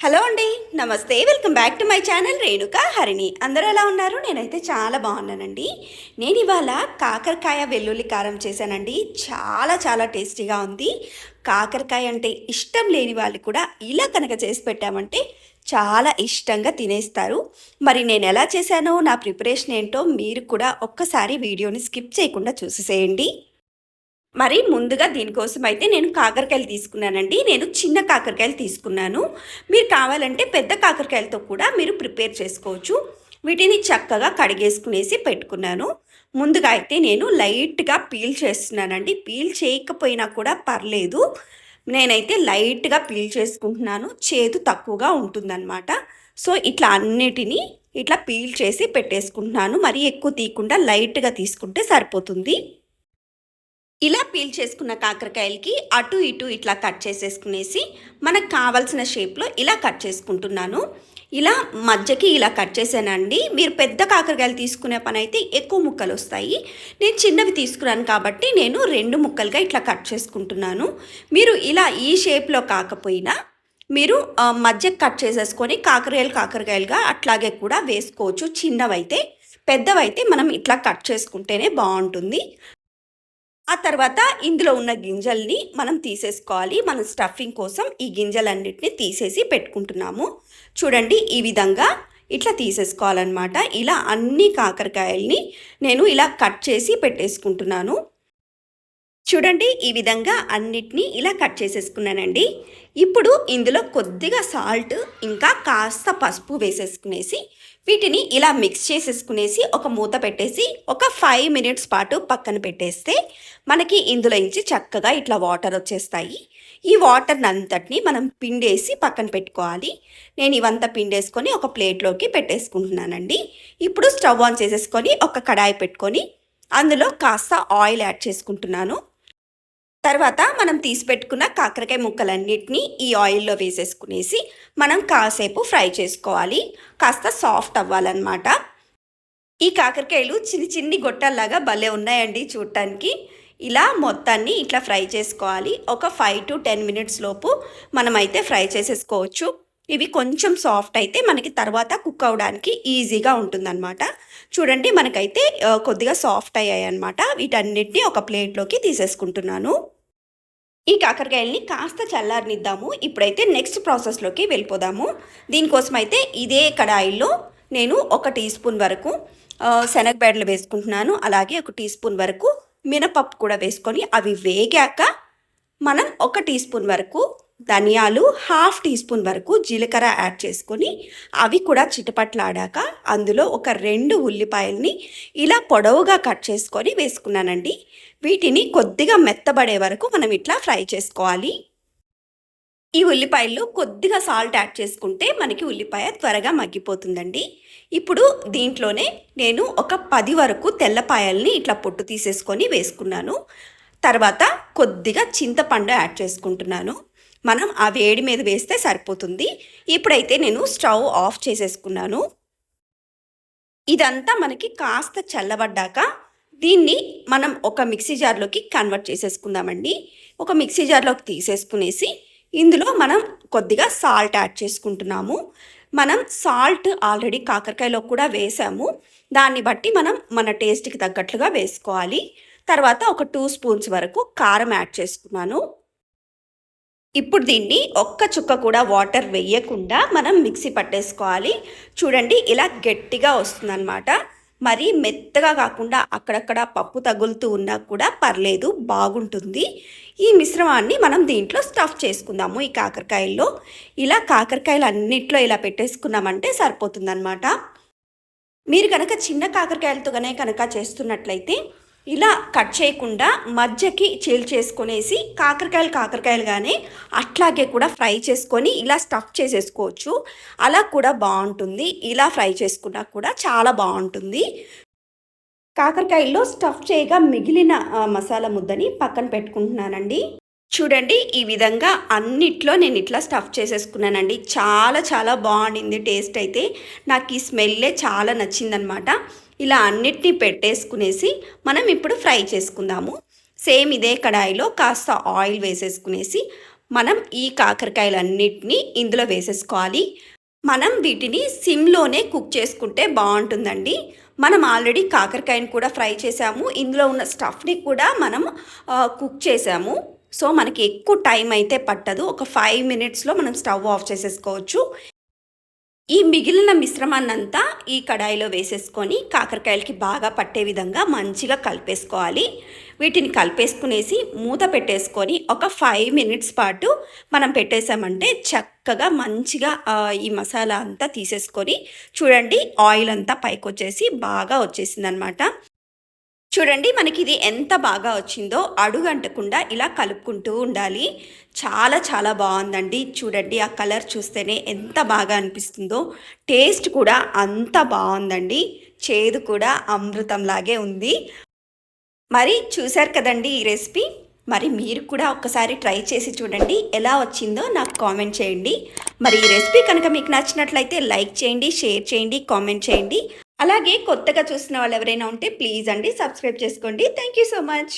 Hello అండి నమస్తే. Welcome back to my channel Renuka Harini. అందరూ ఎలా ఉన్నారు? నేనైతే చాలా బాగున్నానండి. నేను ఇవాళ కాకరకాయ వెల్లుల్లి కారం చేశానండి. చాలా చాలా టేస్టీగా ఉంది. కాకరకాయ అంటే ఇష్టం లేని వాళ్ళు కూడా ఇలా కనుక చేసి పెట్టామంటే చాలా ఇష్టంగా తినేస్తారు. మరి నేను ఎలా చేశానో నా ప్రిపరేషన్ ఏంటో మీరు కూడా ఒక్కసారి వీడియోని స్కిప్ చేయకుండా చూసేసేయండి. మరి ముందుగా దీనికోసం అయితే నేను కాకరకాయలు తీసుకున్నానండి. నేను చిన్న కాకరకాయలు తీసుకున్నాను. మీరు కావాలంటే పెద్ద కాకరకాయలతో కూడా మీరు ప్రిపేర్ చేసుకోవచ్చు. వీటిని చక్కగా కడిగేసుకునేసి పెట్టుకున్నాను. ముందుగా అయితే నేను లైట్గా పీల్ చేస్తున్నానండి. పీల్ చేయకపోయినా కూడా పర్లేదు. నేనైతే లైట్గా పీల్ చేసుకుంటున్నాను. చేదు తక్కువగా ఉంటుందన్నమాట. సో ఇట్లా అన్నిటినీ ఇట్లా పీల్ చేసి పెట్టేసుకుంటున్నాను. మరీ ఎక్కువ తీయకుండా లైట్గా తీసుకుంటే సరిపోతుంది. ఇలా పీల్ చేసుకున్న కాకరకాయలకి అటు ఇటు ఇట్లా కట్ చేసేసుకునేసి మనకు కావాల్సిన షేప్లో ఇలా కట్ చేసుకుంటున్నాను. ఇలా మధ్యకి ఇలా కట్ చేశానండి. మీరు పెద్ద కాకరకాయలు తీసుకునే పని అయితే ఎక్కువ ముక్కలు వస్తాయి. నేను చిన్నవి తీసుకున్నాను కాబట్టి నేను రెండు ముక్కలుగా ఇట్లా కట్ చేసుకుంటున్నాను. మీరు ఇలా ఈ షేప్లో కాకపోయినా మీరు ఆ, మధ్యకి కట్ చేసేసుకొని కాకరకాయలు కాకరకాయలుగా అట్లాగే కూడా వేసుకోవచ్చు. చిన్నవైతే పెద్దవైతే మనం ఇట్లా కట్ చేసుకుంటేనే బాగుంటుంది. ఆ తర్వాత ఇందులో ఉన్న గింజల్ని మనం తీసేసుకోవాలి. మన స్టఫింగ్ కోసం ఈ గింజలన్నిటిని తీసేసి పెట్టుకుంటున్నాము. చూడండి ఈ విధంగా ఇట్లా తీసేసుకోవాలన్నమాట. ఇలా అన్ని కాకరకాయల్ని నేను ఇలా కట్ చేసి పెట్టేసుకుంటున్నాను. చూడండి ఈ విధంగా అన్నిటినీ ఇలా కట్ చేసేసుకున్నానండి. ఇప్పుడు ఇందులో కొద్దిగా సాల్ట్ ఇంకా కాస్త పసుపు వేసేసుకునేసి వీటిని ఇలా మిక్స్ చేసేసుకునేసి ఒక మూత పెట్టేసి ఒక ఫైవ్ మినిట్స్ పాటు పక్కన పెట్టేస్తే మనకి ఇందులో నుంచి చక్కగా ఇట్లా వాటర్ వచ్చేస్తాయి. ఈ వాటర్ని అంతటిని మనం పిండేసి పక్కన పెట్టుకోవాలి. నేను ఇవంతా పిండేసుకొని ఒక ప్లేట్లోకి పెట్టేసుకుంటున్నానండి. ఇప్పుడు స్టవ్ ఆన్ చేసేసుకొని ఒక కడాయి పెట్టుకొని అందులో కాస్త ఆయిల్ యాడ్ చేసుకుంటున్నాను. తర్వాత మనం తీసి పెట్టుకున్న కాకరకాయ ముక్కలన్నిటినీ ఈ ఆయిల్లో వేసేసుకునేసి మనం కాసేపు ఫ్రై చేసుకోవాలి. కాస్త సాఫ్ట్ అవ్వాలన్నమాట. ఈ కాకరకాయలు చిన్ని చిన్ని గొట్టల్లాగా భలే ఉన్నాయండి చూడటానికి ఇలా మొత్తాన్ని ఇట్లా ఫ్రై చేసుకోవాలి. ఒక ఫైవ్ టు టెన్ మినిట్స్ లోపు మనమైతే ఫ్రై చేసేసుకోవచ్చు. ఇవి కొంచెం సాఫ్ట్ అయితే మనకి తర్వాత కుక్ అవడానికి ఈజీగా ఉంటుందన్నమాట. చూడండి మనకైతే కొద్దిగా సాఫ్ట్ అయ్యాయి అనమాట వీటన్నిటిని ఒక ప్లేట్లోకి తీసేసుకుంటున్నాను. ఈ కాకరకాయల్ని కాస్త చల్లారనిద్దాము. ఇప్పుడైతే నెక్స్ట్ ప్రాసెస్లోకి వెళ్ళిపోదాము. దీనికోసం అయితే ఇదే కడాయిలో నేను ఒక టీ స్పూన్ వరకు ఆ, శనగబెడలు వేసుకుంటున్నాను. అలాగే ఒక టీ స్పూన్ వరకు మినపప్పు కూడా వేసుకొని అవి వేగాక మనం ఒక టీ స్పూన్ వరకు ధనియాలు హాఫ్ టీ స్పూన్ వరకు జీలకర్ర యాడ్ చేసుకొని అవి కూడా చిటపట్లాడాక అందులో ఒక రెండు ఉల్లిపాయల్ని ఇలా పొడవుగా కట్ చేసుకొని వేసుకున్నానండి. వీటిని కొద్దిగా మెత్తబడే వరకు మనం ఇట్లా ఫ్రై చేసుకోవాలి. ఈ ఉల్లిపాయలు కొద్దిగా సాల్ట్ యాడ్ చేసుకుంటే మనకి ఉల్లిపాయ త్వరగా మగ్గిపోతుందండి. ఇప్పుడు దీంట్లోనే నేను ఒక పది వరకు తెల్లపాయల్ని ఇట్లా పొట్టు తీసేసుకొని వేసుకున్నాను. తర్వాత కొద్దిగా చింతపండు యాడ్ చేసుకుంటున్నాను. మనం ఆ వేడి మీద వేస్తే సరిపోతుంది. ఇప్పుడైతే నేను స్టవ్ ఆఫ్ చేసేసుకున్నాను. ఇదంతా మనకి కాస్త చల్లబడ్డాక దీన్ని మనం ఒక మిక్సీ జార్లోకి కన్వర్ట్ చేసేసుకుందామండి. ఒక మిక్సీ జార్లోకి తీసేసుకునేసి ఇందులో మనం కొద్దిగా సాల్ట్ యాడ్ చేసుకుంటున్నాము. మనం సాల్ట్ ఆల్రెడీ కాకరకాయలో కూడా వేసాము. దాన్ని బట్టి మనం మన టేస్ట్కి తగ్గట్లుగా వేసుకోవాలి. తర్వాత ఒక టూ స్పూన్స్ వరకు కారం యాడ్ చేసుకున్నాను. ఇప్పుడు దీన్ని ఒక్క చుక్క కూడా వాటర్ వేయకుండా మనం మిక్సీ పట్టేసుకోవాలి. చూడండి ఇలా గట్టిగా వస్తుందన్నమాట. మరీ మెత్తగా కాకుండా అక్కడక్కడ పప్పు తగులుతూ ఉన్నా కూడా పర్లేదు బాగుంటుంది. ఈ మిశ్రమాన్ని మనం దీంట్లో స్టఫ్ చేసుకుందాము ఈ కాకరకాయల్లో. ఇలా కాకరకాయలు అన్నిట్లో ఇలా పెట్టేసుకున్నామంటే సరిపోతుందన్నమాట. మీరు కనుక చిన్న కాకరకాయలతో కనుక చేస్తున్నట్లయితే ఇలా కట్ చేయకుండా మధ్యకి చేసుకునేసి కాకరకాయలు కాకరకాయలుగానే అట్లాగే కూడా ఫ్రై చేసుకొని ఇలా స్టఫ్ చేసేసుకోవచ్చు. అలా కూడా బాగుంటుంది. ఇలా ఫ్రై చేసుకున్నా కూడా చాలా బాగుంటుంది. కాకరకాయల్లో స్టఫ్ చేయగా మిగిలిన మసాలా ముద్దని పక్కన పెట్టుకుంటున్నానండి. చూడండి ఈ విధంగా అన్నిట్లో నేను ఇట్లా స్టఫ్ చేసేసుకున్నానండి. చాలా చాలా బాగుండింది టేస్ట్ అయితే. నాకు ఈ స్మెల్లే చాలా నచ్చిందనమాట. ఇలా అన్నిటినీ పెట్టేసుకునేసి మనం ఇప్పుడు ఫ్రై చేసుకుందాము. సేమ్ ఇదే కడాయిలో కాస్త ఆయిల్ వేసేసుకునేసి మనం ఈ కాకరకాయలన్నిటినీ ఇందులో వేసేసుకోవాలి. మనం వీటిని సిమ్లోనే కుక్ చేసుకుంటే బాగుంటుందండి. మనం ఆల్రెడీ కాకరకాయని కూడా ఫ్రై చేసాము. ఇందులో ఉన్న స్టఫ్ని కూడా మనం కుక్ చేసాము. సో మనకి ఎక్కువ టైం అయితే పట్టదు. ఒక ఫైవ్ మినిట్స్లో మనం స్టవ్ ఆఫ్ చేసేసుకోవచ్చు. ఈ మిగిలిన మిశ్రమాన్నంతా ఈ కడాయిలో వేసేసుకొని కాకరకాయలకి బాగా పట్టే విధంగా మంచిగా కలిపేసుకోవాలి. వీటిని కలిపేసుకునేసి మూత పెట్టేసుకొని ఒక ఫైవ్ మినిట్స్ పాటు మనం పెట్టేసామంటే చక్కగా మంచిగా ఈ మసాలా అంతా తీసేసుకొని చూడండి ఆయిల్ అంతా పైకి వచ్చేసి బాగా వచ్చేసింది అనమాట చూడండి మనకి ఇది ఎంత బాగా వచ్చిందో అడుగు అంటకుండా ఇలా కలుపుకుంటూ ఉండాలి. చాలా చాలా బాగుందండి. చూడండి ఆ కలర్ చూస్తేనే ఎంత బాగా అనిపిస్తుందో. టేస్ట్ కూడా అంత బాగుందండి. చేదు కూడా అమృతంలాగే ఉంది. మరి చూశారు కదండి ఈ రెసిపీ? మరి మీరు కూడా ఒక్కసారి ట్రై చేసి చూడండి ఎలా వచ్చిందో నాకు కామెంట్ చేయండి. మరి ఈ రెసిపీ కనుక మీకు నచ్చినట్లయితే లైక్ చేయండి షేర్ చేయండి కామెంట్ చేయండి. అలాగే కొత్తగా చూసిన వాళ్ళు ఎవరైనా ఉంటే ప్లీజ్ అండి సబ్స్క్రైబ్ చేసుకోండి. Thank you so much.